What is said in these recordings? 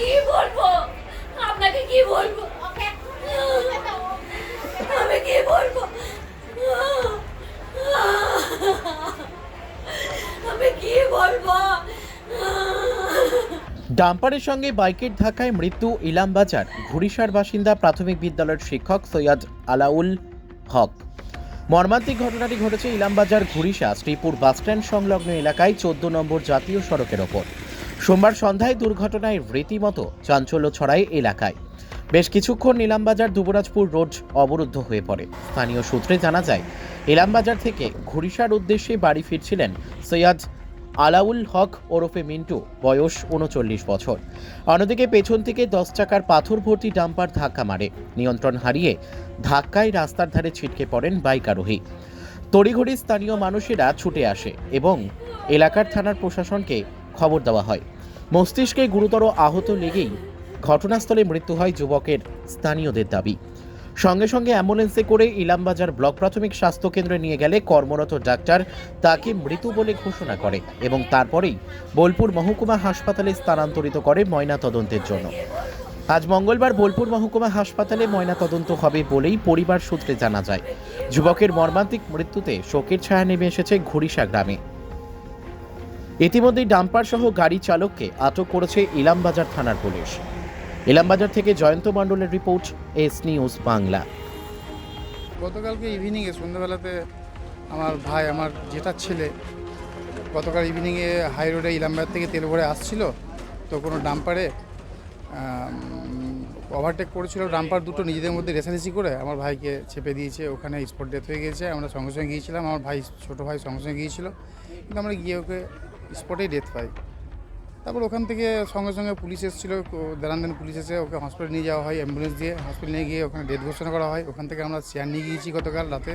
কি বলব? আপনাকে কি বলব? আমি কি বলব? আমি কি বলব? ডাম্পারের সঙ্গে বাইকের ধাক্কায় মৃত্যু ইলামবাজার। ঘুরিসার বাসিন্দা প্রাথমিক বিদ্যালয়ের শিক্ষক সৈয়দ আলাউল হক। মর্মান্তিক ঘটনাটি ঘটেছে ইলামবাজার ঘুরিসা শ্রীপুর বাসস্ট্যান্ড সংলগ্ন এলাকায় চোদ্দ নম্বর জাতীয় সড়কের ওপর। সোমবার সন্ধ্যায় দুর্ঘটনায় রীতিমতো চাঞ্চল্য ছড়ায় এলাকায়। বেশ কিছুক্ষণ ইলামবাজার দুবরাজপুর রোড অবরুদ্ধ হয়ে পড়ে। স্থানীয় সূত্রে জানা যায় ইলামবাজার থেকে ঘুরিসার উদ্দেশ্যে বাড়ি ফিরছিলেন সৈয়দ আলাউল হক ওরফে মিন্টু, বয়স উনচল্লিশ বছর। অন্যদিকে পেছন থেকে দশ চাকার পাথর ভর্তি ডাম্পার ধাক্কা মারে। নিয়ন্ত্রণ হারিয়ে ধাক্কায় রাস্তার ধারে ছিটকে পড়েন বাইক আরোহী। তড়িঘড়ি স্থানীয় মানুষেরা ছুটে আসে এবং এলাকার থানার প্রশাসনকে খবর দেওয়া হয়। মস্তিষ্কে গুরুতর আহত লেগেই ঘটনাস্থলে মৃত্যু হয় যুবকের স্থানীয়দের দাবি। সঙ্গে সঙ্গে অ্যাম্বুলেন্সে করে ইলামবাজার ব্লক প্রাথমিক স্বাস্থ্য কেন্দ্রে নিয়ে গেলে কর্মরত ডাক্তার তাকে মৃত বলে ঘোষণা করে এবং তারপরেই বোলপুর মহকুমা হাসপাতালে স্থানান্তরিত করে ময়না তদন্তের জন্য। আজ মঙ্গলবার বোলপুর মহকুমা হাসপাতালে ময়না তদন্ত হবে বলেই পরিবার সূত্রে জানা যায়। যুবকের মর্মান্তিক মৃত্যুতে শোকের ছায়া নেমে এসেছে ঘুরিসা গ্রামে। ইতিমধ্যেই ডাম্পার সহ গাড়ি চালককে আটক করেছে ইলামবাজার থানার পুলিশ। ইলামবাজার থেকে জয়ন্ত মণ্ডলের রিপোর্ট, এস নিউজ বাংলা। গতকালকে ইভিনিংয়ে সন্ধ্যাবেলাতে আমার ভাই, আমার জেঠার ছেলে গতকাল ইভিনিংয়ে হাই রোডে ইলামবাজার থেকে তেল ভরে আসছিল। তো কোনো ডাম্পারে ওভারটেক করেছিল। ডাম্পার দুটো নিজেদের মধ্যে রেসারেসি করে আমার ভাইকে চেপে দিয়েছে। ওখানে স্পট ডেথ হয়ে গিয়েছে। আমরা সঙ্গে সঙ্গে গিয়েছিলাম। আমার ভাই, ছোটো ভাই সঙ্গে সঙ্গে গিয়েছিল। কিন্তু আমরা গিয়ে ওকে স্পটেই ডেথ পাই তারপর ওখান থেকে সঙ্গে সঙ্গে পুলিশ এসেছিল দাঁড়ান দেন পুলিশ এসে ওকে হসপিটালে নিয়ে যাওয়া হয় অ্যাম্বুলেন্স দিয়ে হসপিটালে নিয়ে গিয়ে ওখানে ডেথ ঘোষণা করা হয়। ওখান থেকে আমরা চেয়ার নিয়ে গিয়েছি গতকাল রাতে।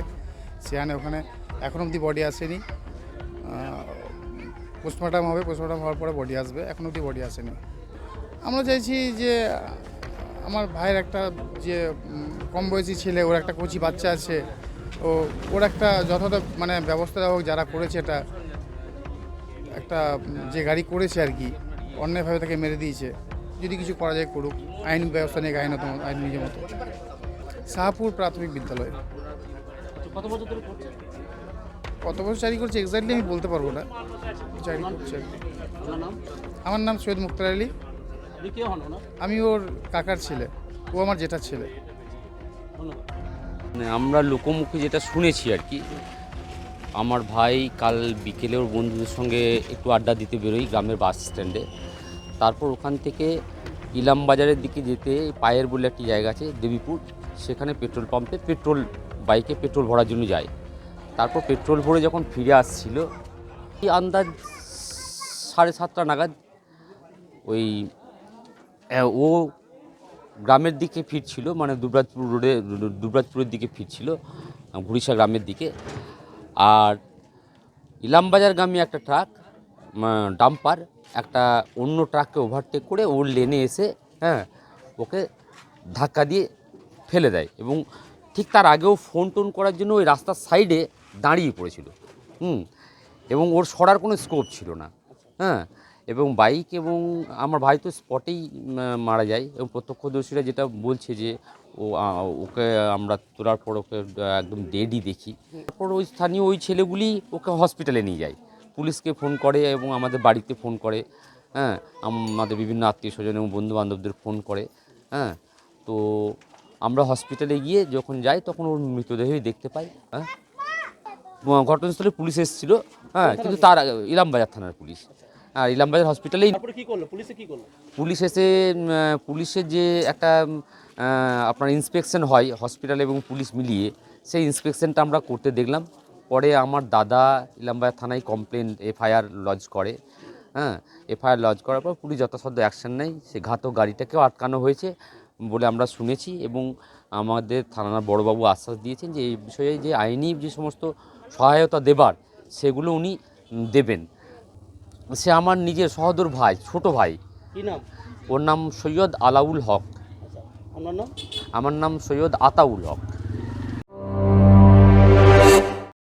চেয়ানে ওখানে এখন অবধি বডি আসেনি। পোস্টমর্টম হবে পোস্টমর্টম হওয়ার পরে বডি আসবে, এখন অবধি বডি আসেনি। আমরা চাইছি যে, আমার ভাইয়ের একটা যে কম বয়সী ছেলে, ওর একটা কচি বাচ্চা আছে, ও, ওর একটা যথাযথ মানে ব্যবস্থা হোক যারা করেছে এটা। একটা যে গাড়ি করেছে আর কি অন্যায়ভাবে তাকে মেরে দিয়েছে। যদি কিছু করা যায় করুক আইন ব্যবস্থা নিয়ে আইনত আইন নিজের মতো। শাহপুর প্রাথমিক বিদ্যালয়। কত বছর ধরে করছে? কত বছর চাকরি করছে এক্স্যাক্টলি আমি বলতে পারব না। চাকরি করছে আমার নাম সৈয়দ মুক্তার আলী। আপনি কে হন ওনার? আমি ওর কাকার ছেলে। ও আমার জেঠার ছেলে। মানে আমরা লোকমুখে যেটা শুনেছি আর কি আমার ভাই কাল বিকেলে ওর বন্ধুদের সঙ্গে একটু আড্ডা দিতে বেরোই গ্রামের বাস স্ট্যান্ডে। তারপর ওখান থেকে ইলাম বাজারের দিকে যেতে পায়ের বলে একটি জায়গা আছে, দেবীপুর। সেখানে পেট্রোল পাম্পে পেট্রোল, বাইকে পেট্রোল ভরার জন্য যায়। তারপর পেট্রোল ভরে যখন ফিরে আসছিল আন্দাজ সাড়ে সাতটা নাগাদ ওই ও গ্রামের দিকে ফিরছিল মানে দুবরাজপুর রোডে, দুবরাজপুরের দিকে ফিরছিল ঘুরিসা গ্রামের দিকে। আর ইলামবাজারগামী একটা ট্রাক ডাম্পার, একটা অন্য ট্রাককে ওভারটেক করে ওর লেনে এসে হ্যাঁ ওকে ধাক্কা দিয়ে ফেলে দেয় এবং ঠিক তার আগেও ফোন টোন করার জন্য ওই রাস্তার সাইডে দাঁড়িয়ে পড়েছিল, হুম, এবং ওর সরার কোনো স্কোপ ছিল না হ্যাঁ এবং বাইক এবং আমার ভাই তো স্পটেই মারা যায় এবং প্রত্যক্ষদর্শীরা যেটা বলছে যে ও ওকে আমরা তোলার পর ওকে একদম ডেডই দেখি। তারপর ওই স্থানীয় ওই ছেলেগুলি ওকে হসপিটালে নিয়ে যায়। পুলিশকে ফোন করে এবং আমাদের বাড়িতে ফোন করে হ্যাঁ? আমাদের বিভিন্ন আত্মীয় স্বজন এবং বন্ধু বান্ধবদের ফোন করে হ্যাঁ? তো আমরা হসপিটালে গিয়ে যখন যাই তখন ওর মৃতদেহই দেখতে পাই হ্যাঁ? ঘটনাস্থলে পুলিশ এসেছিল হ্যাঁ? কিন্তু তার ইলামবাজার থানার পুলিশ। আর ইলামবাজার হসপিটালেই তারপরে কি করল? পুলিশে কি করল? পুলিশ এসে পুলিশের যে একটা আপনার ইন্সপেকশন হয় হসপিটাল এবং পুলিশ মিলিয়ে সেই ইন্সপেকশনটা আমরা করতে দেখলাম। পরে আমার দাদা ইলামবাজার থানায় কমপ্লেন এফআইআর লজ করে। হ্যাঁ এফআইআর লজ করার পর পুলিশ যথাসাধ্য অ্যাকশন নেয়। সে ঘাতক গাড়িটাকেও আটকানো হয়েছে বলে আমরা শুনেছি এবং আমাদের থানার বড়বাবু আশ্বাস দিয়েছেন যে এই বিষয়ে যে আইনি যে সমস্ত সহায়তা দেবার সেগুলো উনি দেবেন। সে আমার নিজের সহদর ভাই ছোট ভাই। কি নাম? ওর নাম সৈয়দ আলাউল হক। আচ্ছা নাম? আমার নাম সৈয়দ আতাউল হক।